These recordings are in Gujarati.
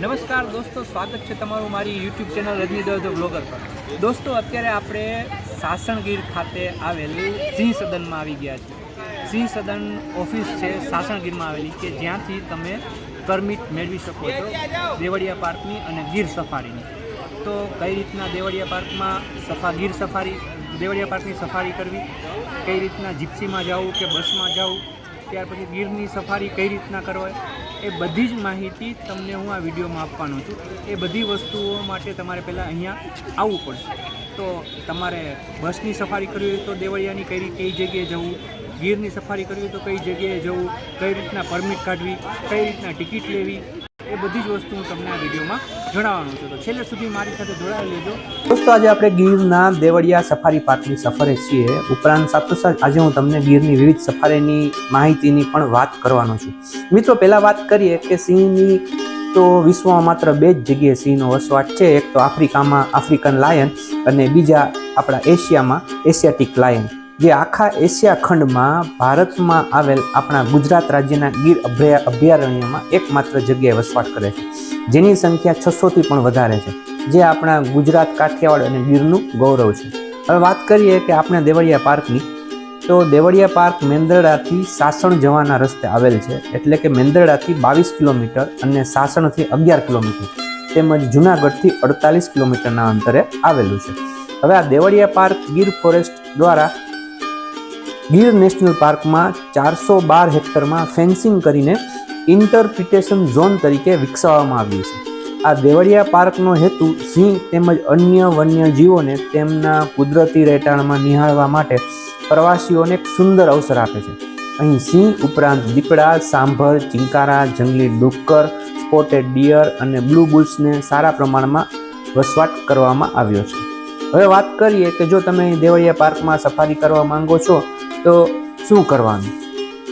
નમસ્કાર દોસ્તો, સ્વાગત છે તમારું મારી YouTube channel Rajni the blogger પર. દોસ્તો, અત્યારે આપણે સાસણગીર ખાતે આવેલી સિંહ સદનમાં આવી ગયા છીએ. સિંહ સદન ઓફિસ છે, સાસણગીરમાં આવેલી કે જ્યાંથી તમે પરમિટ મેળવી શકો છો દેવળિયા પાર્કની અને ગીર સફારીની. તો કઈ રીતના દેવળિયા પાર્કમાં સફા, ગીર સફારી, દેવળિયા પાર્કની સફારી કરવી? કઈ રીતના જીપ્સીમાં જવું કે બસમાં જવું? ત્યાર પછી ગીરની સફારી કઈ રીતના કરવાય? એ બધી જ માહિતી તમને હું આ વિડીયોમાં આપવાનો છું. એ બધી વસ્તુઓ માટે તમારે પહેલાં અહીંયા આવવું પડશે. તો તમારે બસની સફારી કરવી હોય તો દેવળિયાની કઈ કઈ જગ્યાએ જવું? ગીરની સફારી કરવી હોય તો કઈ જગ્યાએ જવું? કઈ રીતના પરમિટ કાઢવી? કઈ રીતના ટિકિટ લેવી? એ બધી જ વસ્તુ હું તમને આ વિડીયોમાં જણાવવાનું છું. તો છેલ્લે સુધી મારી સાથે જોડાઈ લેજો દોસ્તો, આજે આપણે ગીરના દેવળિયા સફારી પાર્કની સફરે છીએ. ઉપરાંત સાથોસાથ આજે હું તમને ગીરની વિવિધ સફારીની માહિતીની પણ વાત કરવાનો છું. મિત્રો, પહેલાં વાત કરીએ કે સિંહની તો વિશ્વમાં માત્ર બે જ જગ્યાએ સિંહનો વસવાટ છે. એક તો આફ્રિકામાં, આફ્રિકન લાયન અને બીજા આપણા એશિયામાં એશિયાટિક લાયન. જે આખા એશિયા ખંડમાં ભારતમાં આવેલ આપણા ગુજરાત રાજ્યના ગીર અભયા અભયારણ્યમાં એકમાત્ર જગ્યાએ વસવાટ કરે છે. જેની સંખ્યા છસોથી પણ વધારે છે, જે આપણા ગુજરાત, કાઠિયાવાડ અને ગીરનું ગૌરવ છે. હવે વાત કરીએ કે આપણે દેવળિયા પાર્કની. તો દેવળિયા પાર્ક મેંદરડાથી સાસણ જવાના રસ્તે આવેલ છે, એટલે કે મેંદરડાથી બાવીસ કિલોમીટર અને સાસણથી અગિયાર કિલોમીટર તેમજ જુનાગઢથી અડતાલીસ કિલોમીટરના અંતરે આવેલું છે. હવે આ દેવળિયા પાર્ક ગીર ફોરેસ્ટ દ્વારા ગીર નેશનલ પાર્કમાં ચારસો બાર હેક્ટરમાં ફેન્સિંગ કરીને ઇન્ટરપ્રિટેશન ઝોન તરીકે વિકસાવવામાં આવ્યું છે. આ દેવળિયા પાર્કનો હેતુ સિંહ તેમજ અન્ય વન્યજીવોને તેમના કુદરતી રહેઠાણમાં નિહાળવા માટે પ્રવાસીઓને એક સુંદર અવસર આપે છે. અહીં સિંહ ઉપરાંત દીપડા, સાંભર, ચિંકારા, જંગલી ડુક્કર, સ્પોટેડ ડિયર અને બ્લુ બુલ્સને સારા પ્રમાણમાં વસવાટ કરવામાં આવ્યો છે. હવે વાત કરીએ કે જો તમે દેવળિયા પાર્કમાં સફારી કરવા માંગો છો તો શું કરવાનું?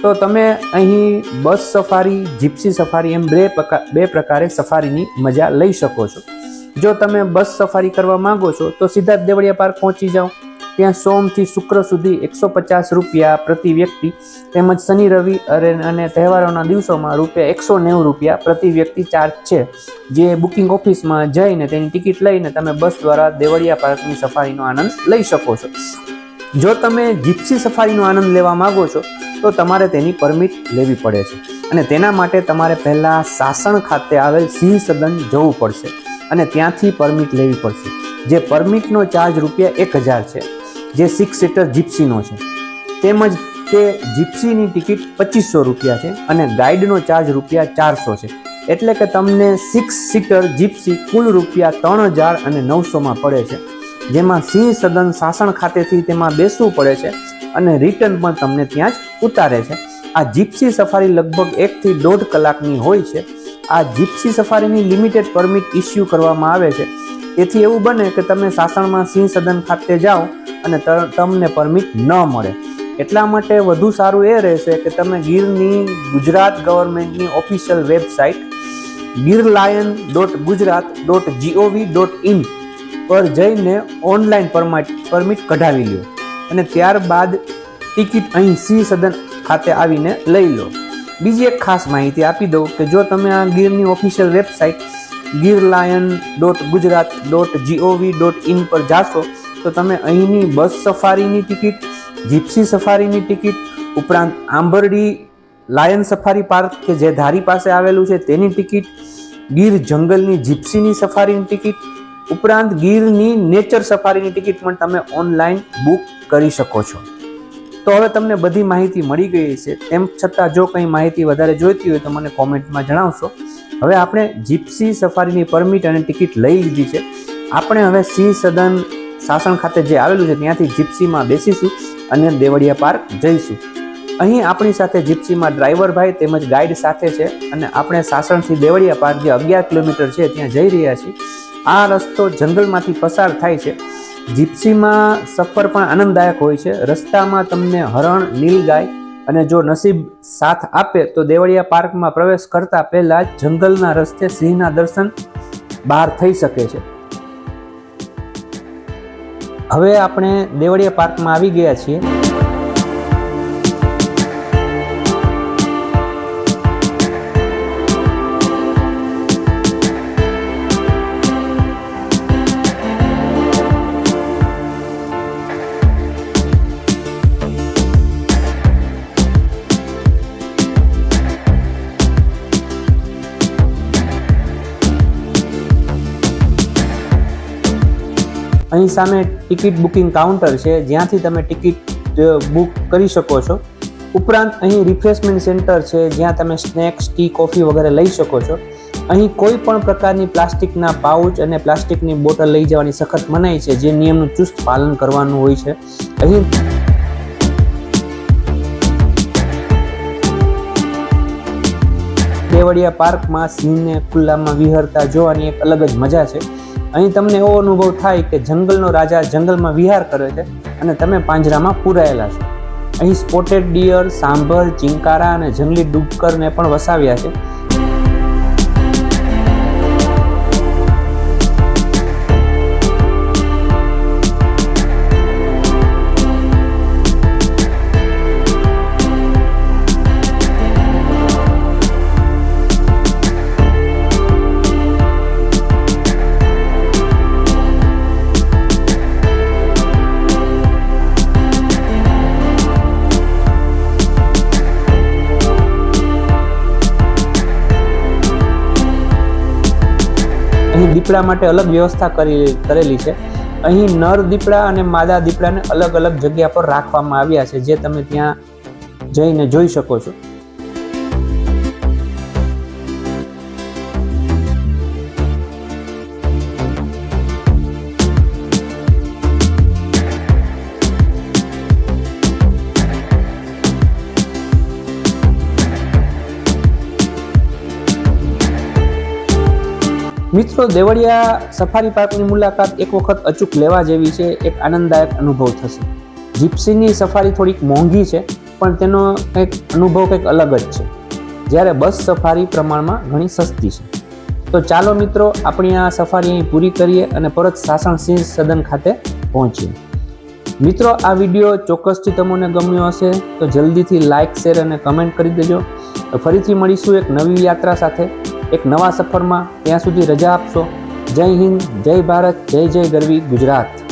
તો તમે અહીં બસ સફારી, જીપ્સી સફારી એમ બે પ્રકાર બે પ્રકારે સફારીની મજા લઈ શકો છો. જો તમે બસ સફારી કરવા માંગો છો, તો સીધા જ દેવળિયા પાર્ક પહોંચી જાઓ. ત્યાં સોમથી શુક્ર સુધી એકસો પચાસ રૂપિયા પ્રતિ વ્યક્તિ તેમજ શનિ, રવિ અને તહેવારોના દિવસોમાં રૂપિયા એકસો નેવું રૂપિયા પ્રતિ વ્યક્તિ ચાર્જ છે. જે બુકિંગ ઓફિસમાં જઈને તેની ટિકિટ લઈને તમે બસ દ્વારા દેવળિયા પાર્કની સફારીનો આનંદ લઈ શકો છો. જો તમે જીપ્સી સફારીનો આનંદ લેવા માગો છો, તો તમારે તેની પરમિટ લેવી પડે છે. અને તેના માટે તમારે પહેલાં સાસણ ખાતે આવેલ સિંહ સદન જવું પડશે અને ત્યાંથી પરમિટ લેવી પડશે. જે પરમિટનો ચાર્જ રૂપિયા એક હજાર છે, જે સિક્સ સીટર જીપ્સીનો છે. તેમજ તે જીપ્સીની ટિકિટ પચીસો રૂપિયા છે અને ગાઈડનો ચાર્જ રૂપિયા ચારસો છે. એટલે કે તમને સિક્સ સીટર જીપ્સી કુલ રૂપિયા ત્રણ હજાર અને નવસોમાં પડે છે. જેમાં સિંહ સદન સાસણ ખાતેથી તેમાં બેસવું પડે છે અને રિટર્ન પણ તમને ત્યાં જ ઉતારે છે. આ જીપ્સી સફારી લગભગ એકથી દોઢ કલાકની હોય છે. આ જીપ્સી સફારીની લિમિટેડ પરમિટ ઇસ્યુ કરવામાં આવે છે. તેથી એવું બને કે તમે સાસણમાં સિંહ સદન ખાતે જાઓ અને તમને પરમિટ ન મળે. એટલા માટે વધુ સારું એ રહેશે કે તમે ગીરની ગુજરાત ગવર્મેન્ટની official website Gir lion dot Gujarat dot G O V dot in પર જઈને ઓનલાઈન પરમાટ કઢાવી લો અને ત્યારબાદ ટિકિટ અહીં સિંહ સદન ખાતે આવીને લઈ લો. બીજી એક ખાસ માહિતી આપી દઉં કે જો તમે આ ગીરની official website Gir lion dot Gujarat dot G O V dot in પર જાશો, તો તમે અહીંની બસ સફારીની ટિકિટ જીપ્સી સફારીની ટિકિટ ઉપરાંત આંબરડી લાયન સફારી પાર્ક કે જે ધારી પાસે આવેલું છે તેની ટિકિટ ગીર જંગલની જીપ્સીની સફારીની ટિકિટ ઉપરાંત ગીરની નેચર સફારીની ટિકિટ પણ તમે ઓનલાઈન બુક કરી શકો છો. તો હવે તમને બધી માહિતી મળી ગઈ છે. તેમ છતાં જો કંઈ માહિતી વધારે જોઈતી હોય તો મને કોમેન્ટમાં જણાવશો. હવે આપણે જીપ્સી સફારીની પરમિટ અને ટિકિટ લઈ લીધી છે. આપણે હવે સિંહ સદન સાસણ ખાતે જે આવેલું છે ત્યાંથી જીપ્સીમાં બેસીશું અને દેવળિયા પાર્ક જઈશું. અહીં આપણી સાથે જીપ્સીમાં ડ્રાઈવર ભાઈ તેમજ ગાઈડ સાથે છે અને આપણે સાસણથી દેવળિયા પાર્ક જે અગિયાર કિલોમીટર છે ત્યાં જઈ રહ્યા છીએ. આ રસ્તો જંગલમાંથી પસાર થાય છે. જીપ્સીમાં સફર પણ આનંદદાયક હોય છે. રસ્તામાં તમને હરણ, નીલગાય અને જો નસીબ સાથ આપે તો દેવળિયા પાર્કમાં પ્રવેશ કરતા પહેલા જંગલના રસ્તે સિંહના દર્શન બહાર થઈ શકે છે. હવે આપણે દેવળિયા પાર્કમાં આવી ગયા છીએ. અહીં સામે ટિકિટ બુકિંગ કાઉન્ટર છે, જ્યાંથી તમે ટિકિટ બુક કરી શકો છો. ઉપરાંત અહીં રિફ્રેશમેન્ટ સેન્ટર છે, જ્યાં તમે સ્નેક્સ, ટી, કોફી વગેરે લઈ શકો છો. અહીં કોઈ પણ પ્રકારની પ્લાસ્ટિકના પાઉચ અને પ્લાસ્ટિકની બોટલ લઈ જવાની સખત મનાઈ છે, જે નિયમનું ચુસ્ત પાલન કરવાનું હોય છે. અહીં કેવડિયા પાર્કમાં સિંહને ખુલ્લામાં વિહરતા જોવાની એક અલગ જ મજા છે. અહીં તમને એવો અનુભવ થાય કે જંગલનો રાજા જંગલમાં વિહાર કરે છે અને તમે પાંજરામાં પૂરાયેલા છો. અહીં સ્પોટેડ ડિયર, સાંભર, ચિંકારા અને જંગલી ડુક્કરને પણ વસાવ્યા છે. અહીં દીપડા માટે અલગ વ્યવસ્થા કરી, કરેલી છે. અહીં નર દીપડા અને માદા દીપડાને અલગ અલગ જગ્યા પર રાખવામાં આવ્યા છે, જે તમે ત્યાં જઈને જોઈ શકો છો. મિત્રો, દેવળિયા સફારી પાર્કની મુલાકાત એક વખત અચૂક લેવા જેવી છે, એક આનંદદાયક અનુભવ થશે. જીપ્સીની સફારી થોડીક મોંઘી છે, પણ તેનો કંઈક અનુભવ કંઈક અલગ જ છે. જ્યારે બસ સફારી પ્રમાણમાં ઘણી સસ્તી છે. તો ચાલો મિત્રો, આપણી આ સફારી અહીં પૂરી કરીએ અને પરત સાસણ સિંહ સદન ખાતે પહોંચીએ. મિત્રો, આ વીડિયો ચોક્કસથી તમને ગમ્યો હશે, તો જલ્દીથી લાઇક શેર અને કમેન્ટ કરી દેજો. ફરીથી મળીશું એક નવી યાત્રા સાથે. એક નવા સફરમાં ત્યાં સુધી રજા આપશો. જય હિન્દ, જય ભારત, જય જય ગરવી ગુજરાત.